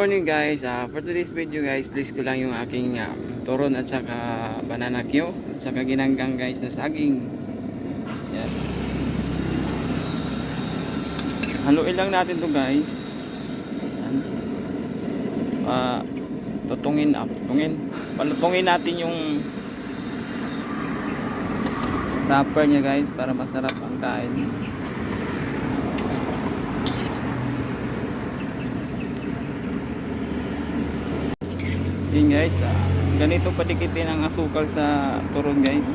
morning guys, Ah, for today's video guys, please ko lang yung aking ah, turon at saka banana Q at saka ginanggang guys na saging. Yan. Haluin lang natin to guys. Yan. Ah, tutungin up, tungin. Palutungin natin yung wrapper niya guys para masarap ang kain. Yun guys, ah, ganito patikitin ang asukal sa turon guys.